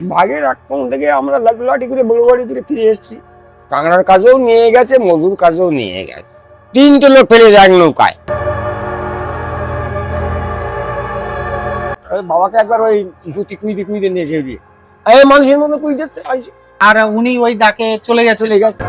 বাঘের আক্রমণ থেকে আমরা লাঠি করে বড়বাড়ি করে ফিরে এসেছি। কাঁকড়ার কাজেও নিয়ে গেছে মধুর কাজেও নিয়ে গেছে। তিনটে লোক ফেলে যায় নৌকায়। বাবাকে একবার ওই ধুতি কুইতে কুইতে নিয়ে খেয়ে দিয়ে। এই মানুষের মতো কুইতে আর উনি ওই ডাকে চলে গেছে। চলে গেছে।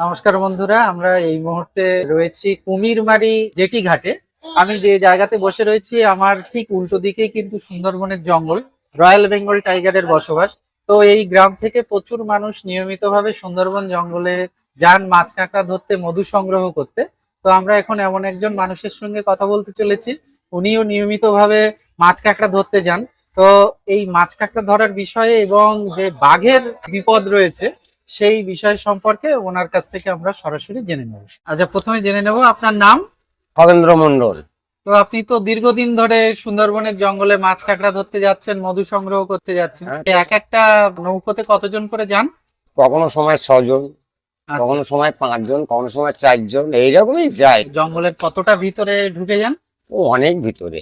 নমস্কার বন্ধুরা আমরা এই মুহূর্তে রয়েছি কুমির কুমিরমারি জেটি ঘাটে আমি যে জায়গাতে বসে রয়েছি, আমার ঠিক উল্টো দিকেই কিন্তু সুন্দরবনের জঙ্গল, রয়্যাল বেঙ্গল টাইগারের বসবাস। তো এই গ্রাম থেকে প্রচুর মানুষ নিয়মিতভাবে সুন্দরবন জঙ্গলে যান, মাছ কাঁকড়া ধরতে, মধু সংগ্রহ করতে। তো আমরা এখন এমন একজন মানুষের সঙ্গে কথা বলতে চলেছি, উনিও নিয়মিতভাবে মাছ কাঁকড়া ধরতে যান। তো এই মাছ কাঁকড়া ধরার বিষয়ে এবং যে বাঘের বিপদ রয়েছে, সেই বিষয় সম্পর্কে ওনার কাছ থেকে আমরা সরাসরি জেনে নেব। আচ্ছা প্রথমে জেনে নেব আপনার নাম। খগেন্দ্র মন্ডল তো আপনি তো দীর্ঘদিন ধরে সুন্দরবনের জঙ্গলে মাছ কাঁকড়া ধরতে যাচ্ছেন মধু সংগ্রহ করতে যাচ্ছেন। হ্যাঁ। এক একটা নৌকোতে কতজন করে যান? কখনো সময় ছজন আচ্ছা, কখনো সময় পাঁচজন কখনো সময় চারজন এইরকমই যায়। জঙ্গলের কতটা ভিতরে ঢুকে যান? ও অনেক ভিতরে।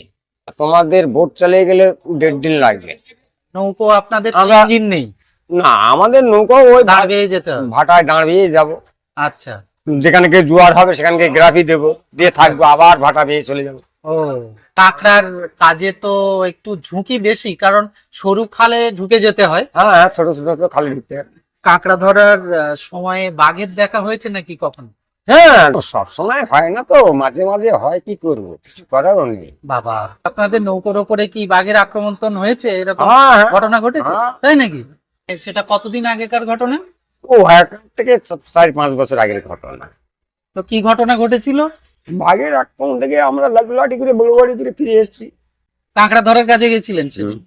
তোমাদের বোট চালিয়ে গেলে দেড় দিন লাগবে নৌকো আপনাদের ইঞ্জিন নেই? না আমাদের নৌকো ওই দাঁড় বেয়ে যেতে হবে। ভাটায় দাঁড়িয়ে যাব। আচ্ছা। যেখানে জোয়ার হবে সেখানে গ্রাফি দেবো। দিয়ে থাকব আবার ভাটা পেয়ে চলে যাব। ও। কাঁকড়ার কাজে তো একটু ঝুঁকি বেশি কারণ সরু খালে ঢুকে যেতে হয়। হ্যাঁ হ্যাঁ ছোট ছোট ছোট খালি ঢুকতে হবে। কাঁকড়া ধরার আহ, সময়ে বাঘের দেখা হয়েছে নাকি কখন? হ্যাঁ সব সময় হয় না তো মাঝে মাঝে হয় কি করব? কিছু করারও নেই। বাবা আপনাদের নৌকোর ওপরে কি বাঘের আক্রমণ হয়েছে? এরকম হ্যাঁ হ্যাঁ। ঘটনা ঘটেছে? হ্যাঁ। তাই নাকি? সেটা কতদিন আগেকার ঘটনা? ও এক থেকে চার পাঁচ বছর আগের ঘটনা। তো কি ঘটনা ঘটেছিল? বাঘের আক্রমণ থেকে আমরা লাঠি করে বড় বাড়ি করে ফিরে এসেছি। কাঁকড়া ধরার কাজে গেছিলেন সেদিন?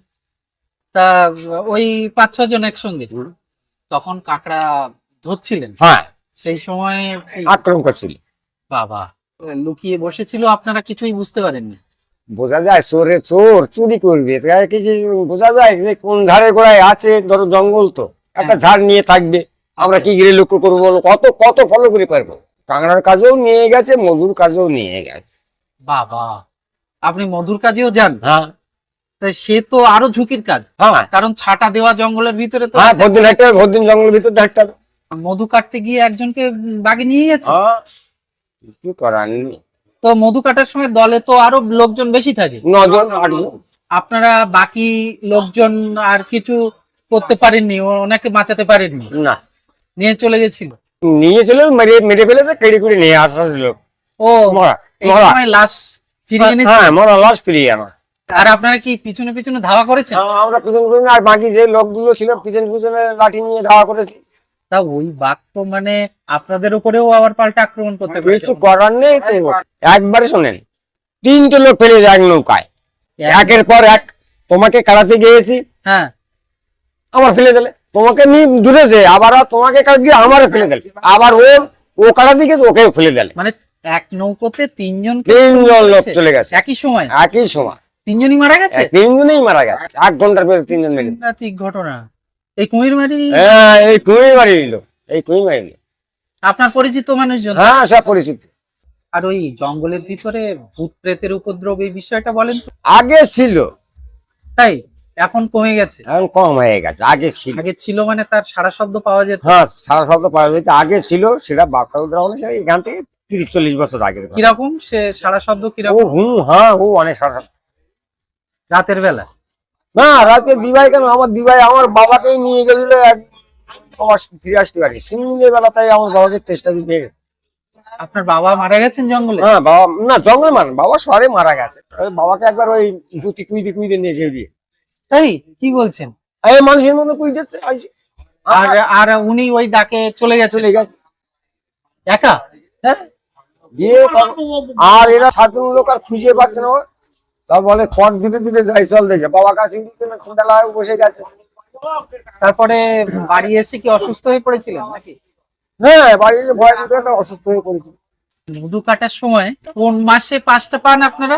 তা ওই পাঁচ ছ জন একসঙ্গে। তখন কাঁকড়া ধরছিলেন? হ্যাঁ। সেই সময় আক্রমণ করছিল। বাবা লুকিয়ে বসেছিল আপনারা কিছুই বুঝতে পারেননি। বোঝা যায় চোরে চোর চুরি করবে। বোঝা যায় যে কোন ঝাড়ের গোড়ায় আছে? ধরো জঙ্গল তো। একটা হ্যাঁ। ঝাড় নিয়ে থাকবে। আমরা কি গিয়ে লক্ষ্য করব বলো? কত কত ফলো করে পারব? কাঁকড়ার কাজেও নিয়ে গেছে মধুর কাজেও নিয়ে গেছে। বাবা আপনি মধুর কাজেও যান? হ্যাঁ। তাই সে তো আরও ঝুঁকির কাজ। হ্যাঁ। কারণ ছাটা দেওয়া জঙ্গলের ভিতরে তো হ্যাঁ জঙ্গলের ভিতর হবে মধু কাটতে গিয়ে একজনকে বাগে নিয়ে গেছে? হ্যাঁ। কিছু করার নেই। তো মধু কাটার সময় দলে তো আরও লোকজন বেশি থাকে। নজন আটজন। আপনারা বাকি লোকজন আর কিছু করতে পারেননি ওনাকে বাঁচাতে পারেননি? না। নিয়ে চলে গেছিল? নিয়েছিল মেরে মেরে ফেলেছে কেড়ে কুড়ে নিয়ে আসা ছিল ও মরা মরা। লাশ ফিরিয়ে এনেছে হ্যাঁ মরা লাশ ফিরিয়ে আনা। আর আপনারা কি পিছনে পিছনে ধাওয়া করেছেন? হ্যাঁ, আমরা পিছন পিছনে আর বাকি যে লোকগুলো ছিল পিছন পিছনে লাঠি নিয়ে ধাওয়া করেছি। তা ওই বাঘ তো মানে আপনাদের উপরেও আবার পাল্টা আক্রমণ করতে পারে। কিছু করার নেই তো। একবারে শোনেন তিনটে লোক ফেলে যায় এক নৌকায়। একের পর এক তোমাকে কাটাতে গিয়েছি। হ্যাঁ। আমার ফেলে দিলে। তোমাকে নিয়ে দূরে যে আবার তোমাকে গিয়ে আমার ফেলে দিলে। আবার ও ও কাটাতে গিয়েছে ওকে ফেলে দিলে। মানে এক নৌকোতে তিনজন তিনজন লোক চলে গেছে। একই সময়? একই সময়। তিনজনই মারা গেছে? তিনজনেই মারা গেছে। এক ঘণ্টার ভেতরে তিনজন মেরে দিল। সাংঘাতিক ঘটনা। এই কুমিরমারি হ্যাঁ এই কুমির মারি এই কুমির মারি আপনার পরিচিত মানুষজন? হ্যাঁ সব পরিচিত। আর ওই জঙ্গলের ভিতরে ভূত প্রেতের উপদ্রব এই বিষয়টা বলেন তো। আগে ছিল। তাই? এখন কমে গেছে? এখন কম হয়ে গেছে আগে ছিল। আগে ছিল মানে তার সারা শব্দ পাওয়া যেত? হ্যাঁ সারা শব্দ পাওয়া যেত আগে ছিল সেটা বাঁকুড়া সেটা এখান থেকে তিরিশ চল্লিশ বছর আগে। কীরকম? সে সারা শব্দ কীরকম? হুম হ্যাঁ ও অনেক সারা। রাতের বেলা? না রাতে দিবাই কেন? আমার দিবাই আমার বাবাকেই নিয়ে গেছিল এক ফিরে আসতে পারি সিঙ্গের বেলা তাই আমার বাবাকে চেষ্টা দিয়ে আপনার বাবা মারা গেছেন জঙ্গলে? হ্যাঁ বাবা না জঙ্গল মান বাবা শহরে মারা গেছে। বাবাকে একবার ওই ধুতি কুইতে কুইতে নিয়ে দিয়ে তাই কি বলছেন? এই মানুষের মতো কুই যাচ্ছে? আর আর উনি ওই ডাকে চলে গেছে। চলে গেছে। একা? হ্যাঁ? আর এরা সাতজন লোক আর খুঁজে পাচ্ছে না। তা বলে খড় দিতে দিতে যাই চল দেখে। বাবা কাছে দিতে না বসে গেছে। তারপরে বাড়ি এসে কি অসুস্থ হয়ে পড়েছিলেন নাকি? হ্যাঁ বাড়ির ভয় অসুস্থ হয়ে পড়েছিল মধু কাটার সময় কোন মাসে পাঁচটা পান আপনারা?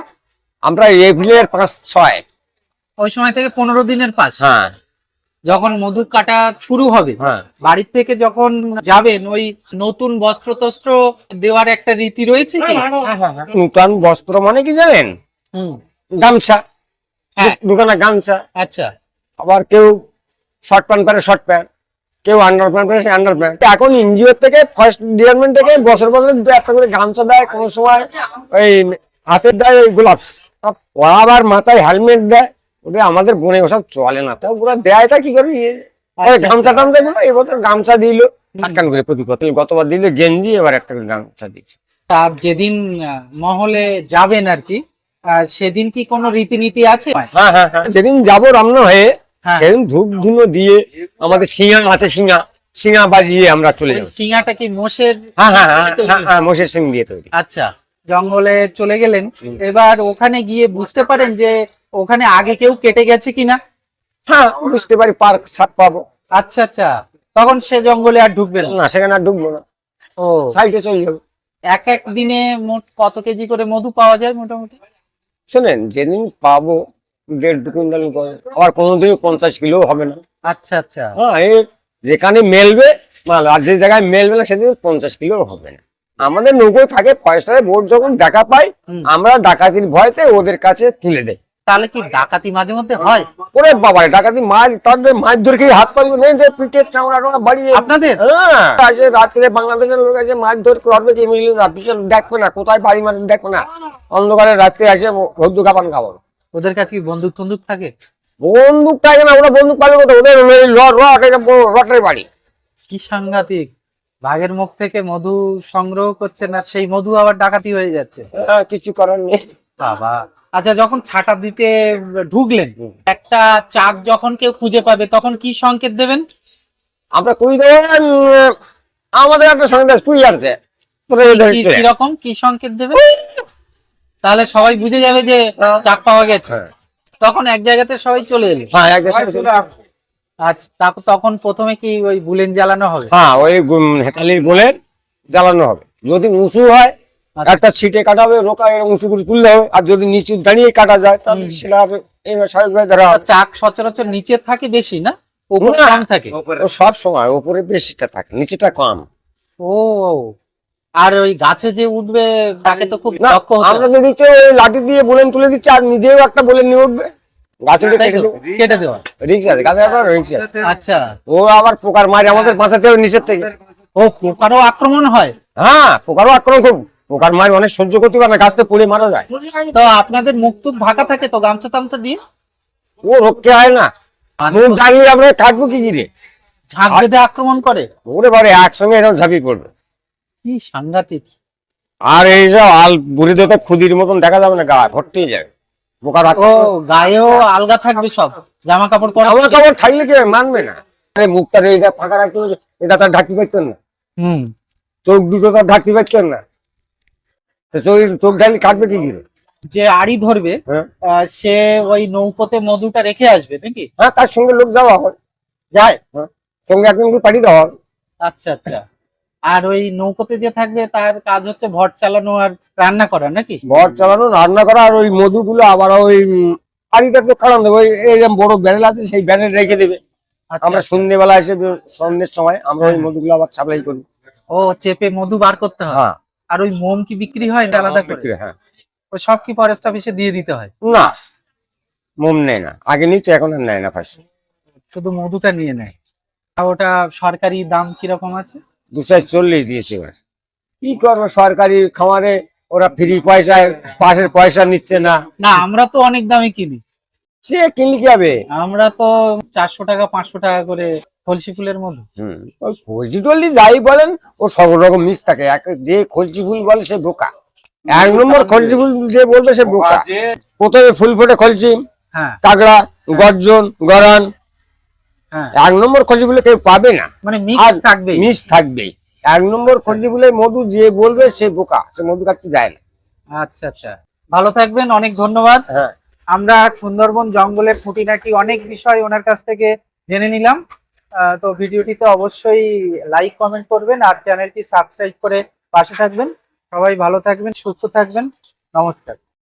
আমরা এপ্রিলের পাঁচ ছয়। ওই সময় থেকে পনেরো দিনের পাস। হ্যাঁ। যখন মধু কাটা শুরু হবে হ্যাঁ। বাড়ির থেকে যখন যাবেন ওই নতুন বস্ত্র টস্ত্র দেওয়ার একটা রীতি রয়েছে কি? নূতন বস্ত্র মানে কি জানেন? হুম। গামছা। হ্যাঁ। দোকানে গামছা। আচ্ছা। আবার কেউ শর্ট প্যান্ট পরে শর্ট প্যান্ট কেউ আন্ডার প্যান্ট পরে সে আন্ডার প্যান্ট এখন এনজিও থেকে ফার্স্ট ডিপার্টমেন্ট থেকে বছর বছর একটা করে গামছা দেয় কোনো সময় ওই হাতের দেয় ওই গ্লাভস ওরা আবার মাথায় হেলমেট দেয়। ওদের আমাদের বনে ওসব চলে না। তো ওরা দেয় তা কি করে? ইয়ে? ওই আচ্ছা, গামছা টামছা গুলো এবছর গামছা দিল। আটকান করে প্রতি গতবার দিল গেঞ্জি এবার একটা গামছা দিচ্ছে তা যেদিন মহলে যাবেন আর কি সেদিন কি কোনো রীতিনীতি আছে? হ্যাঁ হ্যাঁ হ্যাঁ যেদিন যাব রান্না হয়ে। হ্যাঁ সেদিন ধূপ ধুনো দিয়ে আমাদের সিঙা আছে সিঙা সিঙা বাজিয়ে আমরা চলে যাব। সিঙাটা কি মোষের হ্যাঁ হ্যাঁ হ্যাঁ তৈরি? হ্যাঁ হ্যাঁ মোষের সিং দিয়ে তৈরি। আচ্ছা জঙ্গলে চলে গেলেন। এবার ওখানে গিয়ে বুঝতে পারেন যে ওখানে আগে কেউ কেটে গেছে কিনা? হ্যাঁ বুঝতে পারি পার্ক ছাপ পাবো। আচ্ছা আচ্ছা। তখন সে জঙ্গলে আর ঢুকবে না? সেখানে আর ঢুকবো না। ও। সাইডে চলে যাব। এক এক দিনে মোট কত কেজি করে মধু পাওয়া যায় মোটামুটি? শোনেন যেদিন পাবো দেড় দু কুইন্টাল আবার কোনোদিন পঞ্চাশ কিলো হবে না। আচ্ছা আচ্ছা। হ্যাঁ এর যেখানে মেলবে মাল আর যে জায়গায় মেলবে না সেদিন পঞ্চাশ কিলো হবে না। আমাদের নৌকো থাকে পয়সায় ভোট যখন দেখা পাই আমরা ডাকাতির ভয়তে ওদের কাছে তুলে দেয় তাহলে কি ডাকাতি মাঝে মধ্যে হয়? ওরে বাবা ডাকাতি মার তাদের মাছ ধরে খেয়ে হাত পাতবে নেই যে পিঠের চামড়া টামড়া বাড়িয়ে আপনাদের? হ্যাঁ আসে রাত্রে বাংলাদেশের লোক আছে মাছ ধরে করবে কি মিলিয়ে বিশাল দেখবে না কোথায় বাড়ি মারে দেখবে না। অন্ধকারে রাত্রে আসে হদ্দু কাপান খাবার ওদের কাছে কি বন্দুক টন্দুক থাকে? বন্দুক থাকে না ওরা বন্দুক পাবে কোথায়? ওদের ওই র- রড এটা বড় রটের বাড়ি। কি সাংঘাতিক। বাঘের মুখ থেকে মধু সংগ্রহ করছে না সেই মধু আবার ডাকাতি হয়ে যাচ্ছে। হ্যাঁ, কিছু করার নেই। বাবা। আচ্ছা যখন ছাটা দিতে ঢুকলেন একটা চাক যখন কেউ খুঁজে পাবে তখন কি সংকেত দেবেন? আমরা কই দেবেন আমাদের একটা সঙ্গে তুই আছে কীরকম? কি সংকেত দেবেন? তাহলে সবাই বুঝে যাবে যে। চাক পাওয়া গেছে। হ্যাঁ। তখন এক জায়গাতে সবাই চলে এলো। হ্যাঁ এক আচ্ছা তখন প্রথমে কি ওই বুলেন জ্বালানো হবে? হ্যাঁ ওই হেতালির বলে জ্বালানো হবে। যদি উঁচু হয়। একটা ছিটে কাটা হবে রোকা এরকম উঁচু করে তুললে হবে। আর যদি নিচু দাঁড়িয়ে কাটা যায় তাহলে সেটা স্বাভাবিকভাবে ধরা চাক সচরাচর নিচে থাকে বেশি না? উপর কম থাকে? ও সব সময় উপরে বেশিটা থাকে নিচেটা কম। ও আর ওই গাছে যে উঠবে তাকে তো খুব না দক্ষ আমরা যদি কেউ লাঠি দিয়ে বলেন তুলে দিচ্ছে আর নিজেও একটা বলে নিয়ে উঠবে। গাছে কেটে তো? দেবো। কেটে দেওয়া। রিক্স আছে গাছে একটা রিক্স আচ্ছা। ও আবার পোকার মারে আমাদের বাঁচাতে নিচের থেকে। ও পোকারও আক্রমণ হয়? হ্যাঁ পোকারও আক্রমণ করব পোকার মার অনেক সহ্য করতে পারে না গাছতে পড়ে মারা যায়। তো আপনাদের মুখ টুক ঢাকা থাকে তো গামছা টামছা দিয়ে? ও রক্ষে হয় না। মুখ দাঁড়িয়ে আমরা কাটবো কি গিরে ঝাঁক বেঁধে আক্রমণ করে? ওরে বারে একসঙ্গে এরকম ঝাঁপিয়ে পড়বে। কি সাংঘাতিক। আর এই যে আল বুড়ি তো খুদির মতন দেখা যাবে না গা ভর্তি যাবে। পোকার ও গায়েও আলগা থাকবে সব জামা কাপড় পরা আমার কাপড় থাকলে কি মানবে না? আরে মুখটা এইটা ফাঁকা রাখতে এটা তার ঢাকতে পারতেন না। হুম। চোখ দুটো তার ঢাকতে পারতেন না। চোখ ঢালি কাটবে কি যে আড়ি ধরবে হ্যাঁ। সে ওই নৌকোতে মধুটা রেখে আসবে নাকি? হ্যাঁ তার সঙ্গে লোক যাওয়া হয়। যায়? সঙ্গে একজন পাঠিয়ে দেওয়া হয়। আচ্ছা আচ্ছা। আর ওই নৌকোতে যে থাকবে তার কাজ হচ্ছে ভট চালানো আর রান্না করা নাকি? ঘর চালানো রান্না করা আর ওই মধুগুলো আবার ওই আড়িতে তো কারণ দেবো ওই এরকম বড় ব্যারেল আছে সেই ব্যারেল রেখে দেবে। আচ্ছা আমরা সন্ধ্যেবেলা এসে সন্ধ্যের সময় আমরা ওই মধুগুলো আবার সাপ্লাই করি। ও চেপে মধু বার করতে হয়। হ্যাঁ। আর ওই মোম কি বিক্রি হয় না আলাদা করে? বিক্রি, হ্যাঁ ও সব কি ফরেস্ট অফিসে দিয়ে দিতে হয়? না মোম নেয় না। আগে নিত এখন আর নেয় না ফার্স্ট শুধু মধুটা নিয়ে নেয়। আর ওটা সরকারি দাম কীরকম আছে? দুশো চল্লিশ দিয়েছে এবার। কি করব সরকারি খামারে? ওরা ফ্রি পয়সায় পাশের পয়সা নিচ্ছে না। না আমরা তো অনেক দামে কিনি। সে কিনলে কি হবে আমরা তো চারশো টাকা পাঁচশো টাকা করে কলসি ফুলের মধু? হুম ওই কলচি টলচি যাই বলেন ও সব রকম মিস থাকে। এক যে কলচি ফুল বলে সে বোকা। এক নম্বর কলচি ফুল যে বলবে সে বোকা। প্রথমে ফুল ফোটে হ্যাঁ। তাগড়া গর্জন গরান। হ্যাঁ। এক নম্বর কলচি ফুলে কেউ পাবে না। মানে মিক্স থাকবে মিস থাকবেই। এক নম্বর কলচি ফুলে মধু যে বলবে সে বোকা সে মধু কাটতে যায় না। আচ্ছা আচ্ছা। ভালো থাকবেন অনেক ধন্যবাদ। হ্যাঁ। আমরা সুন্দরবন জঙ্গলের খুঁটিনাটি অনেক বিষয় ওনার কাছ থেকে জেনে নিলাম। তো ভিডিওটিতে অবশ্যই লাইক কমেন্ট করবেন আর চ্যানেলটি সাবস্ক্রাইব করে পাশে থাকবেন। সবাই ভালো থাকবেন, সুস্থ থাকবেন। নমস্কার।